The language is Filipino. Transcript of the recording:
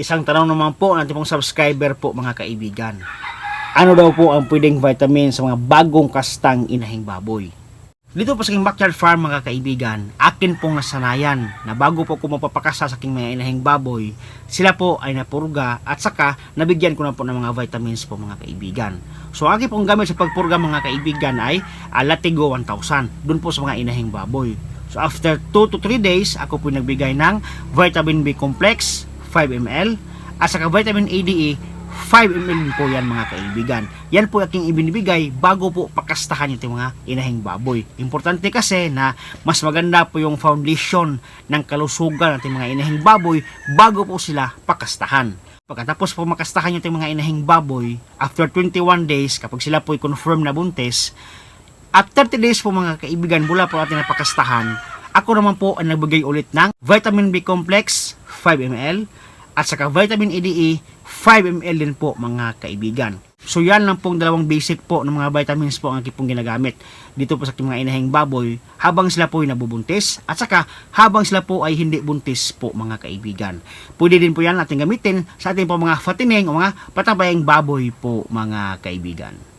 Isang tanong naman po ng ating pong subscriber po mga kaibigan. Ano daw po ang pwedeng vitamin sa mga bagong kastang inahing baboy? Dito po sa aking backyard farm mga kaibigan, akin pong nasanayan na bago po ko mapapakasa sa aking mga inahing baboy, sila po ay napurga at saka nabigyan ko na po ng mga vitamins po mga kaibigan. So ang aking pong gamit sa pagpurga mga kaibigan ay uh, Latigo 1000, dun po sa mga inahing baboy. So after 2 to 3 days, ako po nagbigay ng vitamin B complex 5 ml at saka vitamin ADE 5 ml po yan mga kaibigan. Yan po aking ibinibigay bago po pakastahan yung mga inahing baboy. Importante kasi na mas maganda po yung foundation ng kalusugan ng mga inahing baboy bago po sila pakastahan. Pagkatapos po makastahan yung mga inahing baboy, after 21 days, kapag sila po confirm na buntis, at 30 days po mga kaibigan mula po ating napakastahan, ako naman po ang nagbigay ulit ng vitamin B complex 5 ml at saka vitamin EDE 5 ml din po mga kaibigan. So yan lang pong dalawang basic po ng mga vitamins po ang aking pong ginagamit dito po sa aking mga inahing baboy habang sila po ay nabubuntis at saka habang sila po ay hindi buntis po mga kaibigan. Pwede din po yan natin gamitin sa ating po mga fattening o mga patabayang baboy po mga kaibigan.